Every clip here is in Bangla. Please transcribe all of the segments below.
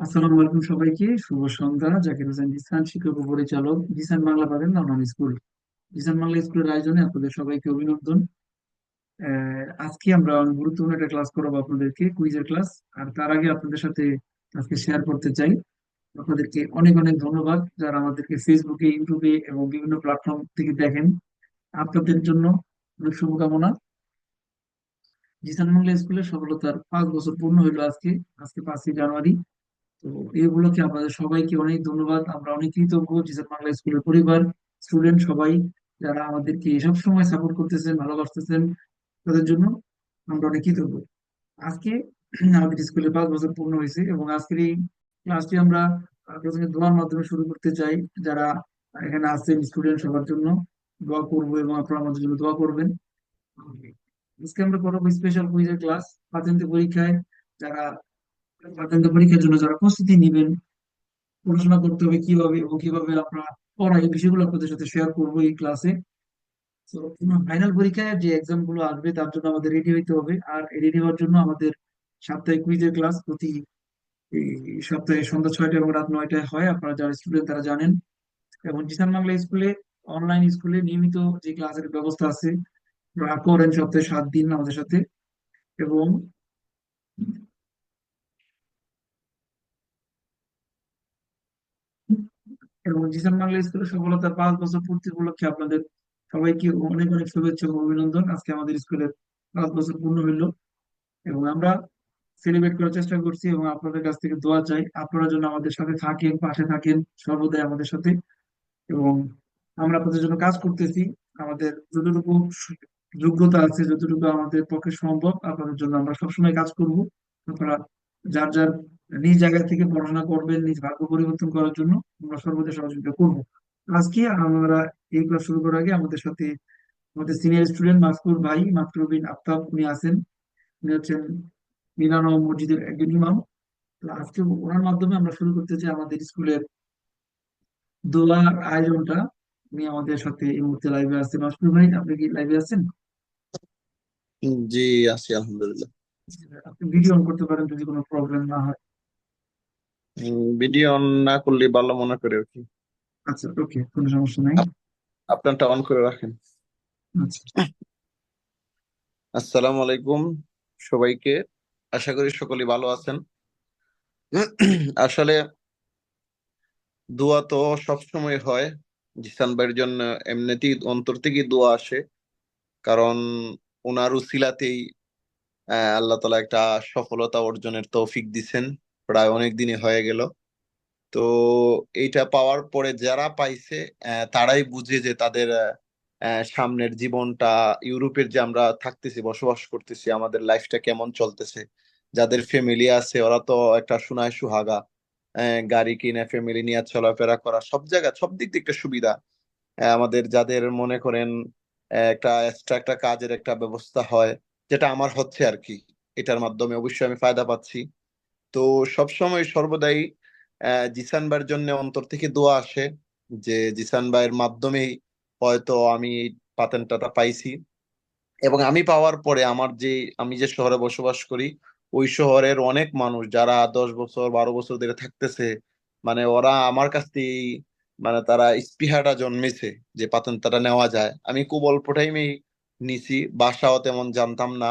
আসসালামু আলাইকুম সবাইকে। শুভ সন্ধ্যা। জাকির হোসেন জিসান শিক্ষক পরিচালক। জিসান বাংলা পাবেন নর্মাল স্কুল। জিসান বাংলা স্কুলের আয়োজনে আপনাদের সবাইকে অভিনন্দন। আজকে আমরা অনেক গুরুত্বপূর্ণ একটা ক্লাস করাবো আপনাদেরকে, কুইজের ক্লাস। আর তার আগে আপনাদের সাথে আজকে শেয়ার করতে চাই। আপনাদেরকে অনেক অনেক ধন্যবাদ যারা আমাদেরকে ফেসবুকে ইউটিউবে এবং বিভিন্ন প্ল্যাটফর্ম থেকে দেখেন। আপনাদের জন্য অনেক শুভকামনা। জিসান বাংলা স্কুলের সফলতার পাঁচ বছর পূর্ণ হইল আজকে। আজকে পাঁচই জানুয়ারি। তো এই উপলক্ষে আপনাদের সবাইকে অনেক ধন্যবাদ। আমরা অনেক কৃতজ্ঞ জিসান বাংলা স্কুলের পরিবার স্টুডেন্ট সবাই, যারা আমাদেরকে সব সময় সাপোর্ট করতেছেন, ভালোবাসতেছেন, তাদের জন্য আমরা অনেক কৃতজ্ঞ। আজকে আমাদের স্কুলে পাঁচ বছর পূর্ণ হয়েছে এবং আজকের এই ক্লাসটি আমরা প্রথমে দোয়ার মাধ্যমে শুরু করতে চাই। যারা এখানে আছেন স্টুডেন্ট সবার জন্য দোয়া করব এবং আপনারা আমাদের জন্য দোয়া করবেন। আজকে আমরা করব স্পেশাল কুইজের ক্লাস প্রাথমিক পরীক্ষায় যারা প্রাথমিক পরীক্ষার জন্য যারা প্রস্তুতি নেবেন, পড়াশোনা করতে হবে কীভাবে এবং কীভাবে আমরা পড়াই এই বিষয়গুলো আপনাদের সাথে শেয়ার করব এই ক্লাসে তো ফাইনাল পরীক্ষায় যে এক্সামগুলো আসবে, তার জন্য আমাদের রেডি হইতে হবে। আর রেডি হওয়ার জন্য আমাদের সাপ্তাহিক কুইজের ক্লাস প্রতি সপ্তাহে সন্ধ্যা ছয়টা এবং রাত নয়টায় হয়। আপনারা যারা স্টুডেন্ট তারা জানেন। এবং জিসান বাংলা স্কুলে অনলাইন স্কুলে নিয়মিত যে ক্লাসের ব্যবস্থা আছে করেন সপ্তাহে সাত দিন আমাদের সাথে। এবং এবং জিসান বাংলা স্কুলের সফলতার পাঁচ বছর পূর্তি উপলক্ষে আপনাদের সবাইকে অনেক অনেক শুভেচ্ছা ও অভিনন্দন। আজকে আমাদের স্কুলের পাঁচ বছর পূর্ণ হইল এবং আমরা সেলিব্রেট করার চেষ্টা করছি এবং আপনাদের কাছ থেকে দোয়া চাই। আপনারা যেন আমাদের সাথে থাকেন, পাশে থাকেন, সর্বদাই আমাদের সাথে। এবং আমরা আপনাদের জন্য কাজ করতেছি। আমাদের যতটুকু যোগ্যতা আছে, যতটুকু আমাদের পক্ষে সম্ভব, আপনাদের জন্য আমরা সবসময় কাজ করব। আপনারা যার যার নিজ জায়গা থেকে পড়াশোনা করবেন নিজ ভাগ্য পরিবর্তন করার জন্য আমরা সর্বদা সহযোগিতা করব। আজকে আমরা এই ক্লাস শুরু করার আগে আমাদের সাথে আমাদের সিনিয়র স্টুডেন্ট মাসকুর ভাই মাকরুর বিন আফতাব উনি আছেন। উনি হচ্ছেন মিলানো মসজিদের একজন ইমাম। তো আজকে ওনার মাধ্যমে আমরা শুরু করতে চাই আমাদের স্কুলের দোয়ার আয়োজনটা। উনি আমাদের সাথে এই মুহূর্তে লাইভে আছে। মাসুদ ভাই আপনি কি লাইভে আছেন? জি আছি আলহামদুলিল্লাহ। আপনি ভিডিও অন করতে পারেন যদি কোনো প্রবলেম না হয়। ভিডিও অন না করলে ভালো মনে করে আর কি। আচ্ছা ওকে কোনো সমস্যা নাই। আপনারটা অন করে রাখেন। আচ্ছা। আসসালামু আলাইকুম সবাইকে। আশা করি সকলেই ভালো আছেন। আসলে দোয়া তো সবসময় হয়। জিসান ভাইয়ের জন্য এমনিতেই অন্তর থেকে দোয়া আসে। কারণ ওনার উসিলাতেই আল্লাহ তালা একটা সফলতা অর্জনের তৌফিক দিছেন। প্রায় অনেক দিনই হয়ে গেল। তো এইটা পাওয়ার পরে যারা পাইছে তারাই বুঝে যে তাদের সামনের জীবনটা, ইউরোপের যে আমরা থাকতেছি, বসবাস করতেছি, আমাদের লাইফটা কেমন চলতেছে, যাদের ফ্যামিলি আছে, ওরা তো একটা সোনায় সুহাগা গাড়ি কিনে ফ্যামিলি নিয়ে চলাফেরা করা, সব জায়গা, সব দিক একটা সুবিধা। আমাদের যাদের মনে করেন একটা এক্সট্রা একটা কাজের একটা ব্যবস্থা হয়, যেটা আমার হচ্ছে আর কি, এটার মাধ্যমে অবশ্যই আমি ফায়দা পাচ্ছি। তো সবসময় সর্বদাই জিসান ভাইয়ের জন্য অন্তর থেকে দোয়া আসে যে জিসান ভাইয়ের মাধ্যমেই হয়তো আমি এই পাতেন্টটা পাইছি। এবং আমি পাওয়ার পরে আমার যে, আমি যে শহরে বসবাস করি, ওই শহরের অনেক মানুষ যারা দশ বছর, বারো বছর ধরে থাকতেছে মানে ওরা আমার কাছ থেকেই মানে তারা স্পৃহাটা জন্মেছে যে পাতেন্টটা নেওয়া যায়। আমি খুব অল্প টাইমেই নিছি, বাসাও তেমন জানতাম না।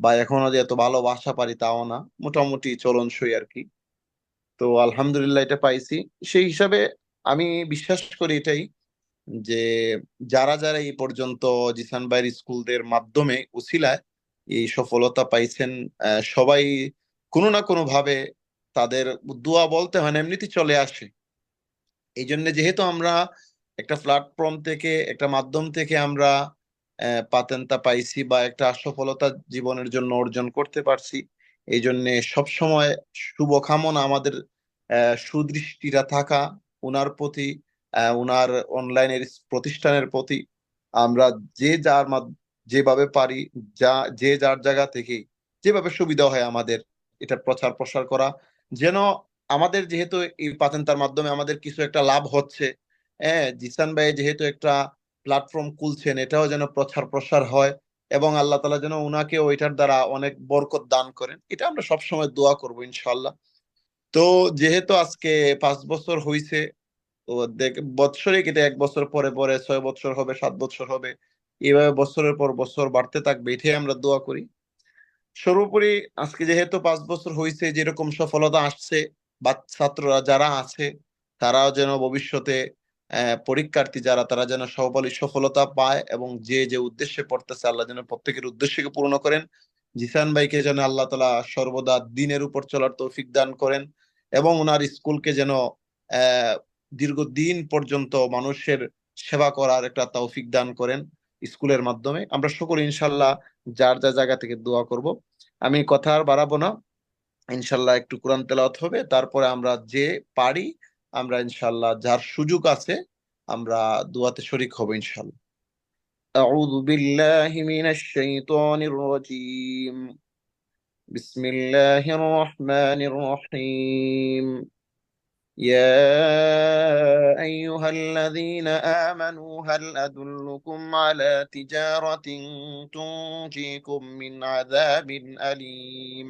বা এখনও যে এত ভালো বাসা পারি তাও না, মোটামুটি চলনসই আর কি তো আলহামদুলিল্লাহ এটা পাইছি। সেই হিসাবে আমি বিশ্বাস করি এটাই যে যারা যারা এই পর্যন্ত জিসান ভাইয়ের স্কুলদের মাধ্যমে উসিলায় এই সফলতা পাইছেন সবাই কোনো না কোনো ভাবে তাদের দোয়া বলতে হয় না, এমনিতেই চলে আসে। এই জন্য যেহেতু আমরা একটা প্ল্যাটফর্ম থেকে, একটা মাধ্যম থেকে আমরা পাতেনটা পাইছি বা একটা সফলতা জীবনের জন্য অর্জন করতে পারছি। এই জন্যে সবসময় শুভকামনা আমাদের সুদৃষ্টিটা থাকা ওনার প্রতি ওনার অনলাইনের প্রতিষ্ঠানের প্রতি। আমরা যে যার যেভাবে পারি, যা, যে যার জায়গা থেকে যেভাবে সুবিধা হয় আমাদের, এটা প্রচার প্রসার করা। যেন আমাদের যেহেতু এই পাতেন্তার মাধ্যমে আমাদের কিছু একটা লাভ হচ্ছে হ্যাঁ জিসান ভাই যেহেতু একটা প্ল্যাটফর্ম খুলছেন, এটাও যেন প্রচার প্রসার হয় এবং আল্লাহ তালা যেন উনাকে ওইটার দ্বারা অনেক বরকত দান করেন, এটা আমরা সবসময় দোয়া করব ইনশাল্লাহ তো যেহেতু আজকে পাঁচ বছর হইছে তো দেখ বৎসরে কেটে এক বছর পরে পরে ছয় বছর হবে, সাত বছর হবে এইভাবে বছরের পর বছর বাড়তে থাকবে, এটাই আমরা দোয়া করি। সর্বোপরি আজকে যেহেতু পাঁচ বছর হয়েছে যেরকম সফলতা আসছে বা ছাত্ররা যারা আছে, তারাও যেন ভবিষ্যতে পরীক্ষার্থী যারা, তারা যেন সবাই সফলতা পায় এবং যে যে উদ্দেশ্যে পড়তেছে, আল্লাহ যেন প্রত্যেকের উদ্দেশ্যকে পূর্ণ করেন। জিসান ভাইকে যেন আল্লাহ তালা সর্বদা দিনের উপর চলার তৌফিক দান করেন এবং ওনার স্কুলকে যেন দীর্ঘদিন পর্যন্ত মানুষের সেবা করার একটা তৌফিক দান করেন স্কুলের মাধ্যমে। আমরা সকলে ইনশাল্লাহ যার যা জায়গা থেকে দোয়া করব। আমি কথা আর বাড়াবো না। ইনশাল্লাহ একটু কোরআন তেলাওয়াত হবে, তারপরে আমরা যে পারি আমরা ইনশাল্লাহ যার সুযোগ আছে আমরা দোয়াতে শরিক হব ইনশাল্লাহ أعوذ بالله من الشيطان الرجيم بسم الله الرحمن الرحيم يا أيها الذين آمنوا هل أدلكم على تجارة تنجيكم من عذاب أليم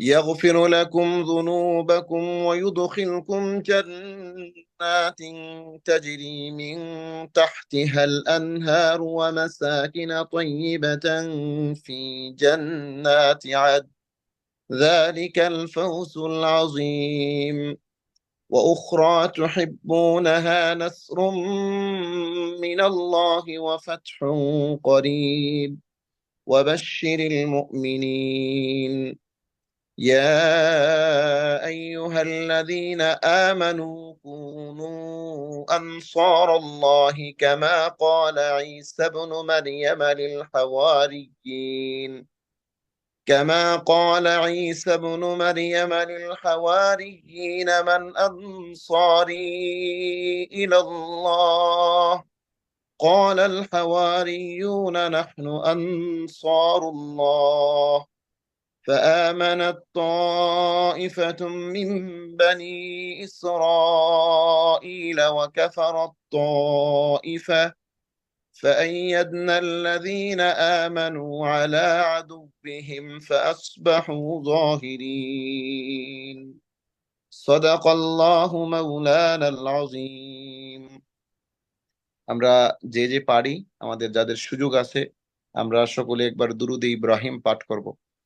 يغفر لكم ذنوبكم ويدخلكم جنات تجري من تحتها الأنهار ومساكن طيبة في جنات عدن. ذلك الفوز العظيم. وأخرى تحبونها نصر من الله وفتح قريب. وبشر المؤمنين. يا أيها الذين آمنوا كونوا أنصار الله كما قال عيسى ابن مريم للحواريين. كما قال عيسى ابن مريم للحواريين من أنصاري إلى الله. قال الحواريون نحن أنصار الله. فآمنت طائفة من بني إسرائيل وكفرت طائفة فأيدنا الذين آمنوا على عدوهم فأصبحوا ظاهرين صدق الله مولانا العظيم আমরা যে যে পারি আমাদের যাদের সুযোগ আছে আমরা সকলে একবার দুরুদে ইব্রাহিম পাঠ করব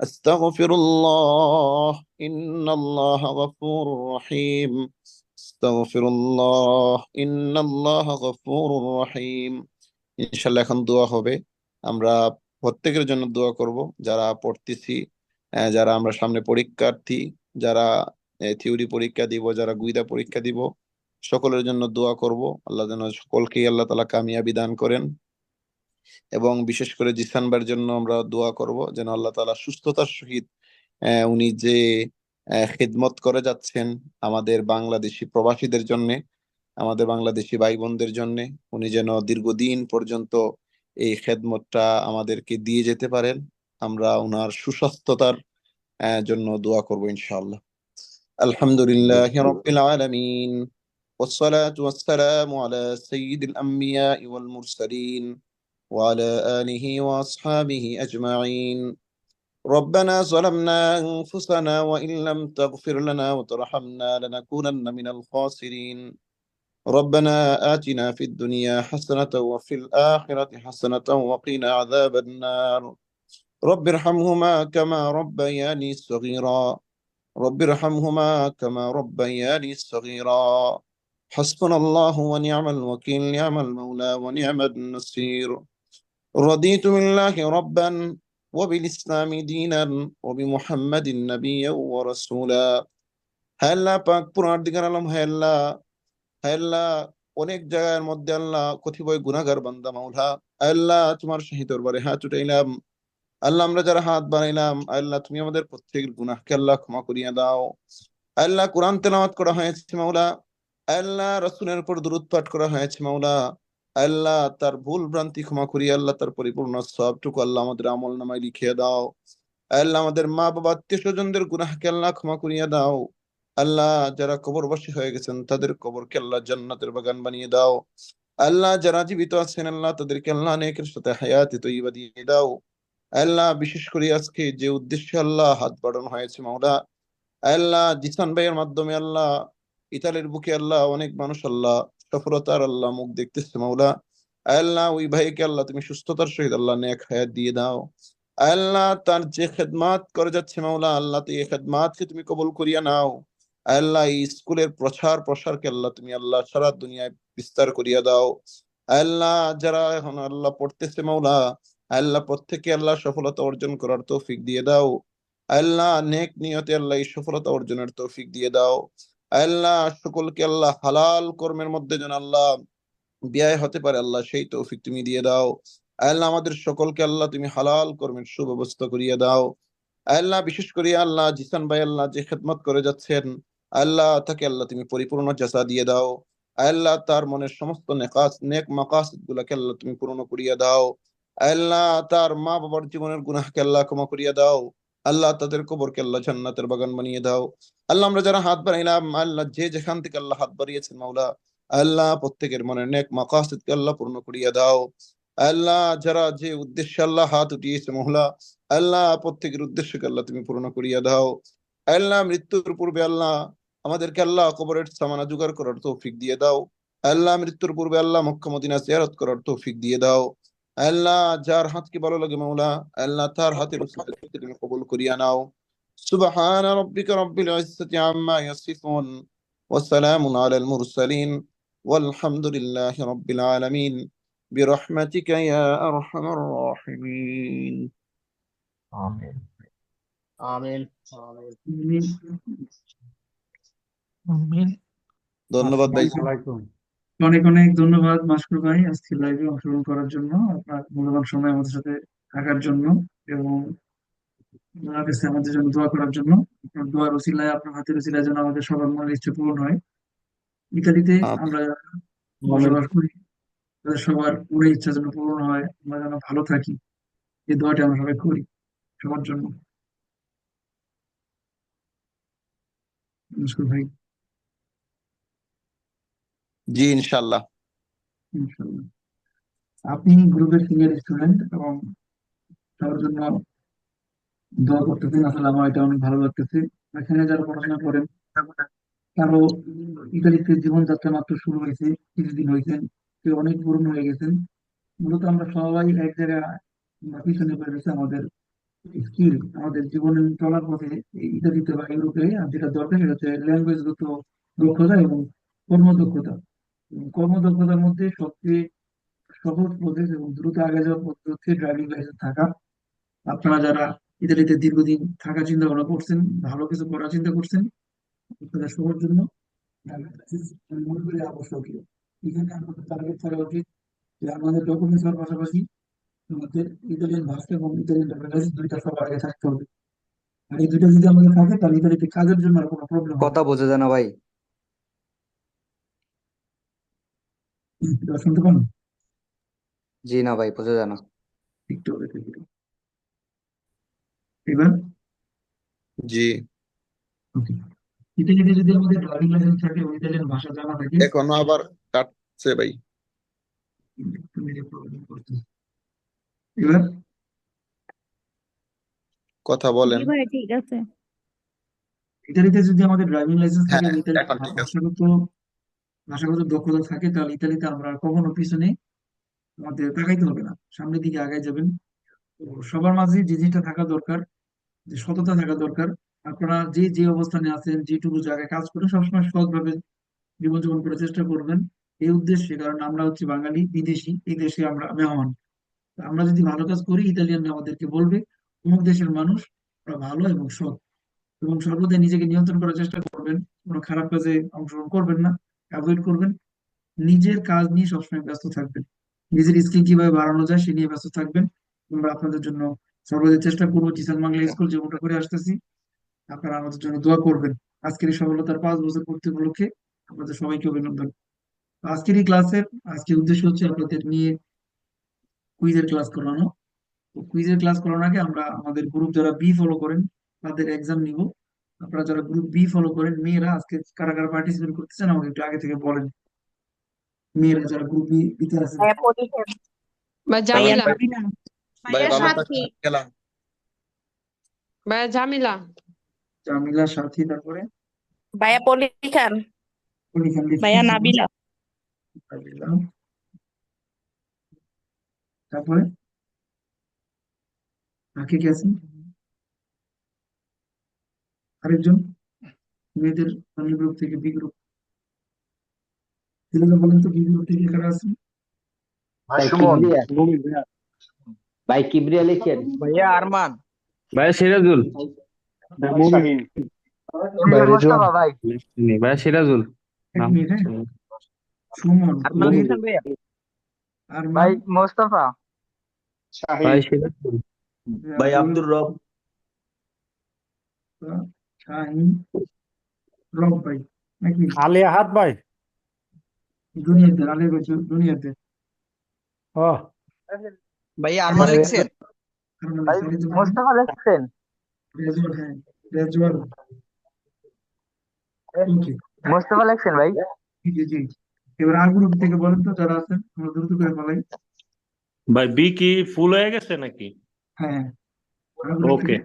أستغفر الله إن الله غفور رحيم أستغفر الله إن الله غفور رحيم ইনশাল্লাহ এখন দোয়া হবে আমরা প্রত্যেকের জন্য দোয়া করব যারা পড়তেছি আহ, যারা আমরা সামনে পরীক্ষার্থী যারা থিওরি পরীক্ষা দিব যারা গুইদা পরীক্ষা দিব সকলের জন্য দোয়া করব আল্লাহ যেন সকলকেই আল্লাহ তালা কামিয়াবি দান করেন এবং বিশেষ করে জিসানবার জন্য আমরা দোয়া করব যেন আল্লাহ তাআলা সুস্থতার সহিত আহ, উনি যে আহ, খিদমত করে যাচ্ছেন আমাদের বাংলাদেশি প্রবাসীদের জন্য আমাদের বাংলাদেশি ভাই বোনদের জন্য উনি যেন দীর্ঘদিন পর্যন্ত এই খেদমতটা আমাদেরকে দিয়ে যেতে পারেন আমরা ওনার সুস্বাস্থ্যতার আহ, জন্য দোয়া করব ইনশাআল্লাহ আলহামদুলিল্লাহ রব্বিল আলামিন والصلاة والسلام على سيد الأنبياء والمرسلين وعلى آله وأصحابه أجمعين. ربنا ظلمنا أنفسنا وإن لم تغفر لنا وترحمنا لنكونن من الخاسرين. ربنا آتنا في الدنيا حسنة وفي الآخرة حسنة وقنا عذاب النار. رب ارحمهما كما ربياني صغيرا. رب ارحمهما كما ربياني صغيرا. حسبنا الله ونعم الوكيل نعم المولى ونعم النصير. رضيت بالله ربا وبالإسلام دينا وبمحمد نبيا ورسولا হ্যাঁ আল্লাহ পাক পুরার দিকের আলম হ্যাঁ আল্লাহ হ্যাঁ আল্লাহ অনেক জায়গার মধ্যে আল্লাহ কথিবয় গুনাহগার বান্দা মাওলা আল্লাহ তোমার সহিত দরবারে হাত উঠাইলাম আল্লাহ আমরা যারা হাত বানাইলাম আল্লাহ তুমি আমাদের প্রত্যেকের গুনাহকে আল্লাহ ক্ষমা করিয়া দাও আল্লাহ কোরআন তেলাওয়াত করা হয়েছে মাওলা আল্লাহ রসুলের উপর দরুদ পাঠ করা হয়েছে মাওলা আল্লাহ তার ভুল ভ্রান্তি ক্ষমা করিয়া আল্লাহ তার পরিপূর্ণ সবটুকু আল্লাহ আমাদের আমল নামায় লিখিয়ে দাও। আল্লাহ আমাদের মা বাবা আত্মীয় স্বজনদের গুনাহকে আল্লাহ ক্ষমা করিয়া দাও। আল্লাহ যারা কবরবাসী হয়ে গেছেন, তাদের কবরকে আল্লাহ জান্নাতের বাগান বানিয়ে দাও। আল্লাহ যারা জীবিত আছেন, আল্লাহ তাদেরকে আল্লাহ নেকের সাথে হায়াতে তৈবা দিয়ে দাও। আল্লাহ বিশেষ করে আজকে যে উদ্দেশ্যে আল্লাহ হাত বাড়ানো হয়েছে মাওলা, আল্লাহ জিসান ভাইয়ের মাধ্যমে আল্লাহ ইতালির বুকে আল্লাহ অনেক মানুষ আল্লাহ সফলতার আল্লাহ মুখ দেখতেছে, মাওলা। আল্লাহ, ওই ভাইকে আল্লাহ তুমি সুস্থতার সহিত আল্লাহ নেক হায়াত দিয়ে দাও। আল্লাহ তার যে খেদমাত করে যাচ্ছে, মাওলা, আল্লাহ তো এই খেদমাতকে তুমি কবুল করিয়া নাও। আল্লাহ, এই স্কুলের প্রচার প্রসারকে আল্লাহ তুমি আল্লাহ সারা দুনিয়ায় বিস্তার করিয়া দাও। আল্লাহ, যারা এখন আল্লাহ পড়তেছে, মাওলা, আল্লাহ প্রত্যেকে আল্লাহ সফলতা অর্জন করার তৌফিক দিয়ে দাও। আল্লাহ, নেক নিয়তে আল্লাহ এই সফলতা অর্জনের তৌফিক দিয়ে দাও। আল্লাহ, সকলকে আল্লাহ হালাল কর্মের মধ্যে যেন আল্লাহ ব্যয় হতে পারে, আল্লাহ সেই তৌফিক তুমি দিয়ে দাও। আল্লাহ আমাদের সকলকে আল্লাহ তুমি হালাল কর্মের সুব্যবস্থা করিয়ে দাও। আল্লাহ, বিশেষ করে আল্লাহ, জিসান ভাই আল্লাহ যে খেদমত করে যাচ্ছেন, আল্লাহ তাকে আল্লাহ তুমি পরিপূর্ণ জাসা দিয়ে দাও। আল্লাহ তার মনের সমস্ত নেকাস নেক মাকাসিদ গুলাকে আল্লাহ তুমি পূর্ণ করিয়া দাও। আল্লাহ তার মা বাবার জীবনের গুনাহকে আল্লাহ ক্ষমা করিয়া দাও। আল্লাহ তাদের কবরকে আল্লাহ জান্নাতের বাগান বানিয়ে দাও। আল্লাহ, আমরা যারা হাত বাড়াইলাম, আল্লাহ যে যেখান থেকে আল্লাহ হাত বাড়িয়েছেন, মাওলা, আল্লাহ প্রত্যেকের মনের নেক মাকাসিদকে আল্লাহ পূর্ণ করিয়া দাও। আল্লাহ, যারা যে উদ্দেশ্যে আল্লাহ হাত উঠিয়েছে মহলা আল্লাহ প্রত্যেকের উদ্দেশ্যকে আল্লাহ তুমি পূর্ণ করিয়া দাও। আল্লাহ, মৃত্যুর পূর্বে আল্লাহ আমাদেরকে আল্লাহ কবরের সামানা জোগাড় করার তৌফিক দিয়ে দাও। আল্লাহ, মৃত্যুর পূর্বে আল্লাহ মক্কা মদিনা জিয়ারত করার তৌফিক দিয়ে দাও। আল্লাহ, যার হাতকে ভালো লাগে, মাওলা, আল্লাহ তার হাতের কবুল করিয়া নাও সুবহান রাব্বিকা রাব্বিল ইজ্জাতি আম্মা ইয়াসিফুন وسلام على المرسلين والحمد لله رب العالمين برحمتك يا أرحم الراحمين আমিন আমিন আমিন। আমিন ধন্যবাদ ভাই আসসালামু আলাইকুম অনেক অনেক ধন্যবাদ মাসকুর ভাই আজকে লাইভে অংশগ্রহণ করার জন্য আপনার মূল্যবান সময় আমাদের সাথে থাকার জন্য এবং ওনার কাছে আমাদের জন্য দোয়া করার জন্য। আপনার দোয়ার ওসিলায় আপনার হাতের ওসিলায় যেন আমাদের সবার মনের ইচ্ছে পূরণ হয়। ইতালিতে আচ্ছা। আমরা বসবাস করি। তাদের সবার মনের ইচ্ছা যেন পূরণ হয় আমরা যেন ভালো থাকি। এই দোয়াটা আমরা সবাই করি সবার জন্য। ভাই। জি ইনশাল্লাহ ইনশাল্লাহ আপনি গ্রুপের সিনিয়র স্টুডেন্ট এবং তার জন্য দোয়া করতেছেন আসলে আমার এটা অনেক ভালো লাগতেছে। এখানে যারা পড়াশোনা করেন কারও ইতালিতে জীবনযাত্রা মাত্র শুরু হয়েছে, কিছুদিন হয়েছে কেউ অনেক পুরনো হয়ে গেছেন। মূলত আমরা সবাই এক জায়গায় পিছনে পড়ে গেছে আমাদের স্কিল, আমাদের জীবনে চলার পথে ইতালিতে বা ইউরোপে যেটা দরকার সেটা হচ্ছে ল্যাঙ্গুয়েজ ল্যাঙ্গুয়েজগত দক্ষতা এবং কর্মদক্ষতা। কর্মদক্ষতার মধ্যে সবচেয়ে সহজ প্রসেস এবং দ্রুত আগে যাওয়ার পদ্ধতি হচ্ছে ড্রাইভিং লাইসেন্স থাকা। আপনারা যারা ইতালিতে দীর্ঘদিন থাকার চিন্তা ভাবনা করছেন ভালো কিছু করার চিন্তা করছেন সবার জন্য। মনে করি আবশ্যকীয় এখানে আমাদের টার্গেট করা উচিত যে আমাদের ডকুমেন্টস এর পাশাপাশি আমাদের ইতালিয়ান ভাষা এবং ইতালিয়ান লাইসেন্স দুইটা সবার আগে থাকতে হবে। আর এই দুইটা যদি আমাদের থাকে তাহলে ইতালিতে কাজের জন্য আর কোনো প্রবলেম কথা বোঝা যায় না ভাই শুনতে পান জি না ভাই বোঝা যায় না একটু এবার? জি। ওকে ইতালিতে যদি আমাদের ড্রাইভিং লাইসেন্স থাকে ও ইতালিয়ান ভাষা জানা থাকে। এখনও আবার কাটছে ভাই। এবার? কথা বলেন। ঠিক আছে। ইতালিতে যদি আমাদের ড্রাইভিং লাইসেন্স থাকে হ্যাঁ ইতালিতে এখন ঠিক আছে। ভাষাগত ভাষাগত দক্ষতা থাকে তাহলে ইতালিতে আমরা কখনো পিছনে আমাদের তাকাইতে হবে না। সামনের দিকে আগায় যাবেন। তো সবার মাঝে যে জিনিসটা থাকা দরকার সততা থাকা দরকার। আপনারা যে যে অবস্থানে আছেন, যেটুকু জায়গায় কাজ করেন সবসময় সৎভাবে জীবনযাপন করার চেষ্টা করবেন। এই উদ্দেশ্যে, কারণ আমরা হচ্ছে বাঙালি, বিদেশি, এই দেশে আমরা মেহমান। আমরা যদি ভালো কাজ করি, ইতালিয়ানরা আমাদেরকে বলবে, অমুক দেশের মানুষ, ওরা ভালো এবং সৎ। এবং সর্বদাই নিজেকে নিয়ন্ত্রণ করার চেষ্টা করবেন, কোনো খারাপ কাজে অংশগ্রহণ করবেন না, অ্যাভয়েড করবেন। নিজের কাজ নিয়ে সবসময় ব্যস্ত থাকবেন। নিজের স্কিল কীভাবে বাড়ানো যায়, সে নিয়ে ব্যস্ত থাকবেন। আমরা আপনাদের জন্য সর্বদা চেষ্টা করব জিসান বাংলা স্কুল যেমনটা করে আসতেছি। আপনারা আমাদের জন্য দোয়া করবেন। আজকের এই সফলতার পাঁচ বছর পূর্তি উপলক্ষে আপনাদের সবাইকে অভিনন্দন। আজকের এই ক্লাসের আজকের উদ্দেশ্য হচ্ছে আপনাদের নিয়ে কুইজের ক্লাস করানো। তো কুইজের ক্লাস করানোর আগে আমরা আমাদের গ্রুপ যারা বি ফলো করেন তাদের এক্সাম নিব। আপনারা যারা গ্রুপ বি ফলো করেন মেয়েরা আজকে কারা কারা পার্টিসিপেট করতেছেন আমাকে একটু আগে থেকে বলেন। মেয়েরা যারা গ্রুপ বি বিতে আছেন ভাইয়া পরীক্ষা ভাইয়া জামিলা সাথী। জামিলা। জামিলা সাথী তারপরে? ভাইয়া পরীক্ষা ভাইয়া নাবিলা। নাবিলা। তারপরে? আর কে কে আছেন আরেকজন? মেয়েদের ফ্যামিলি গ্রুপ থেকে বি গ্রুপ। বলেন তো বি গ্রুপ থেকে কারা আছেন ভাই কিবরিয়া লিখেন? ভাইয়া আরমান। ভাইয়া সিরাজুল। ভাইয়া সিরাজুল। হ্যাঁ। ভাই মোস্তফা। ভাই সিরাজুল। ভাই আব্দুর রব। শাহিন। রব ভাই নাকি? আলী আহাদ ভাই। দুনিয়াতে আলে দুনিয়াতে। ও। ভাইয়া আরমান লিখছেন ভাই মোস্তফা লিখছেন হ্যাঁ মোস্তফা লিখছেন ভাই। জি জি এবার আর গ্রুপ থেকে বলেন তো যারা আছেন আমরা দ্রুত করে ফেলাই ভাই বি কি ফুল হয়ে গেছে নাকি? হ্যাঁ। ওকে।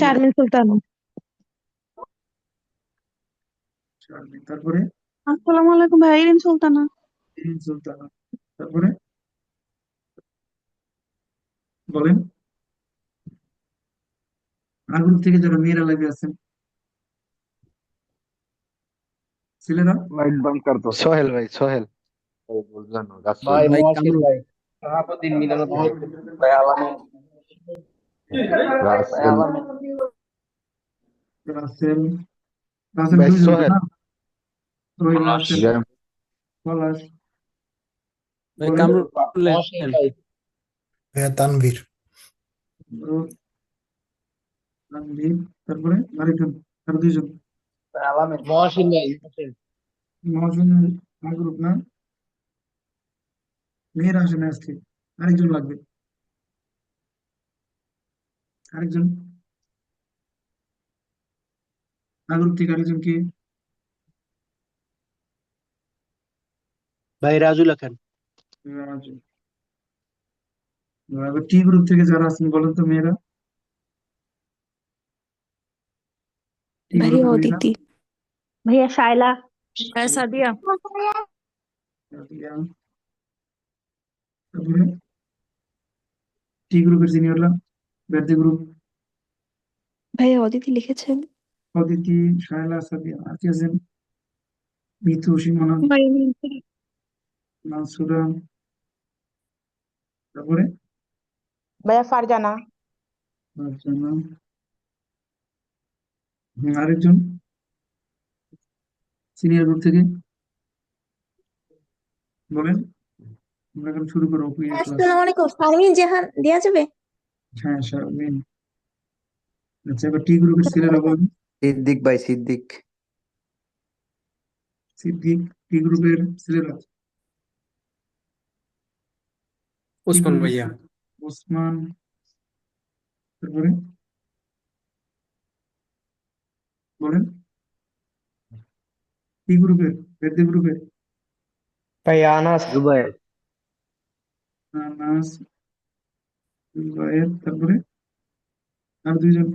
শারমিন সুলতানা। তারপরে? আসসালামু আলাইকুম ভাইয়া ইরিন সুলতানা। ইরিন সুলতানা। তারপরে? বলেন। আর গ্রুপ থেকে যারা মেয়েরা লাইভে আছেন। ছেলেরা? লাইট কর সোহেল ভাই সোহেল। ভাই ভাই ভাই সভাপতি মিলনায়তন ভাই আলামিন রাসেল। রাসেল ভাই সোহেল। না? সোহেল রাসেল। পলাশ। ভাই কামরুল ভাইয়া তানভীর। তানভীর, তারপরে আরেকজন আর দুইজন। ভাই আলামিন মহসিন ভাই মহসিন মহাজন গ্রুপ না? মেয়েরা আসে না আজকে। আরেকজন লাগবে। আরেকজন? থেকে আরেকজন কে? ভাই রাজুল খান রাজু এবার টি গ্রুপ থেকে যারা আছেন বলেন তো মেয়েরা? টি ভাইয়া? অদিতি। ভাইয়া শায়লা। ভাইয়া সাদিয়া। টি গ্রুপের সিনিয়ররা ব্যাডি গ্রুপ ভাইয়া অদিতি লিখেছেন। অদিতি শায়লা সাদিয়া আর কি আছেন মিতু সীমানা মানসুরা। তারপরে? ভাইয়া ফারজানা ফারজানা আরেকজন সিনিয়র গ্রুপ থেকে। বলেন আমরা এখন শুরু করব আসসালামু আলাইকুম শারমিন জাহান দেয়া যাবে? হ্যাঁ শারমিন। আচ্ছা এবার টি গ্রুপের ছেলেরা বলেন। সিদ্দিক ভাই সিদ্দিক। সিদ্দিক টি গ্রুপের ছেলেরা ওসমান ভাইয়া। ওসমান তারপরে বলেন। টি গ্রুপের? বেদ্য গ্রুপের? ভাই আনাস। জুবাইর আনাস জুবায়ের তারপরে আর দুইজন?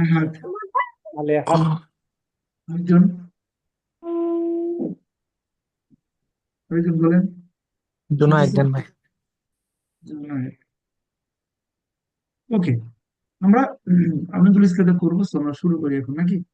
আহাদ আলী আহাদ আরেকজন? আরেকজন বলেন। ওকে আমরা আমি স্লাইড করব আমরা শুরু করি এখন নাকি?